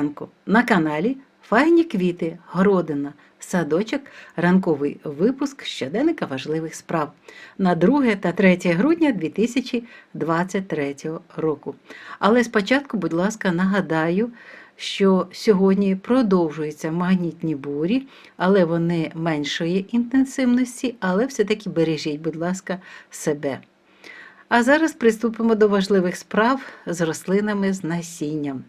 ранку. На каналі Файні квіти, городина, садочок, ранковий випуск щоденника важливих справ на 2 та 3 грудня 2023 року. Але спочатку, будь ласка, нагадаю, що сьогодні продовжуються магнітні бурі, але вони меншої інтенсивності, але все-таки бережіть, будь ласка, себе. А зараз приступимо до важливих справ з рослинами з насінням.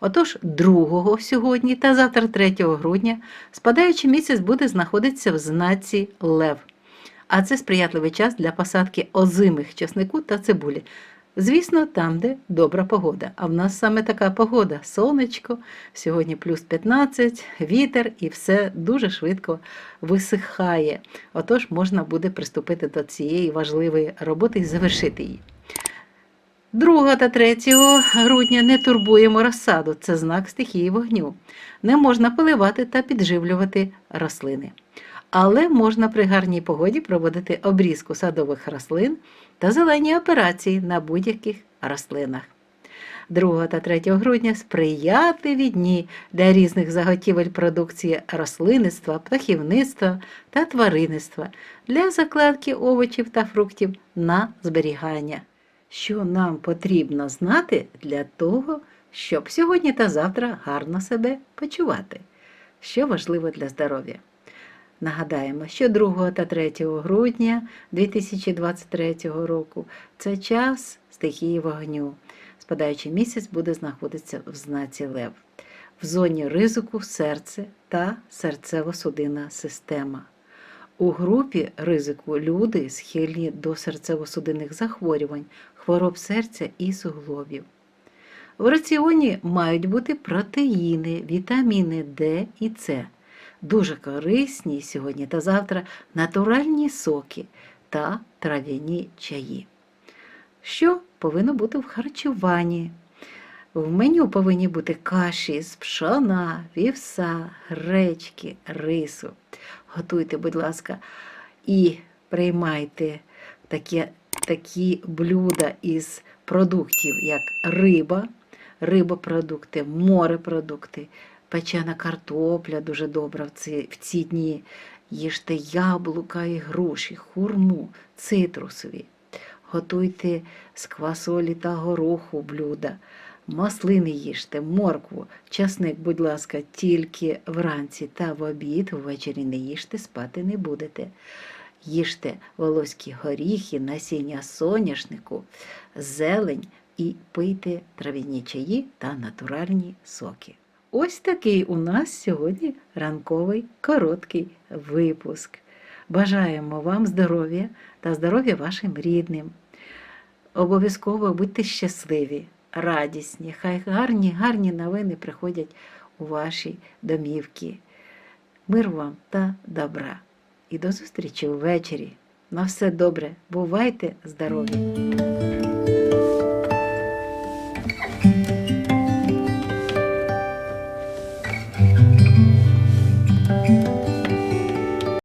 Отож, 2 сьогодні та завтра 3 грудня спадаючий місяць буде знаходитися в знаці Лев. А це сприятливий час для посадки озимих часнику та цибулі. Звісно, там, де добра погода. А в нас саме така погода: сонечко, сьогодні плюс 15, вітер і все дуже швидко висихає. Отож, можна буде приступити до цієї важливої роботи і завершити її. 2 та 3 грудня не турбуємо розсаду, це знак стихії вогню. Не можна поливати та підживлювати рослини. Але можна при гарній погоді проводити обрізку садових рослин та зелені операції на будь-яких рослинах. 2 та 3 грудня сприятливі дні для різних заготівель продукції рослинництва, птахівництва та тваринництва для закладки овочів та фруктів на зберігання. Що нам потрібно знати для того, щоб сьогодні та завтра гарно себе почувати, що важливо для здоров'я. Нагадаємо, що 2 та 3 грудня 2023 року це час стихії вогню. Спадаючий місяць буде знаходитися в знаці Лев, в зоні ризику серце та серцево-судинна система. У групі ризику люди схильні до серцево-судинних захворювань, хвороб серця і суглобів. В раціоні мають бути протеїни, вітаміни Д і С. Дуже корисні сьогодні та завтра натуральні соки та трав'яні чаї. Що повинно бути в харчуванні? В меню повинні бути каші з пшона, вівса, гречки, рису. Готуйте, будь ласка, і приймайте такі, такі блюда із продуктів, як риба, рибопродукти, морепродукти, печена картопля дуже добра в ці, в ці дні. Їжте яблука і груші, хурму, цитрусові. Готуйте з квасолі та гороху блюда. Маслини їжте, моркву, часник, будь ласка, тільки вранці та в обід, ввечері не їжте, спати не будете. Їжте волоські горіхи, насіння соняшнику, зелень і пийте трав'яні чаї та натуральні соки. Ось такий у нас сьогодні ранковий короткий випуск. Бажаємо вам здоров'я та здоров'я вашим рідним. Обов'язково будьте щасливі, радісні, хай гарні, гарні новини приходять у ваші домівки. Мир вам та добра. І до зустрічі ввечері. На все добре. Бувайте здорові!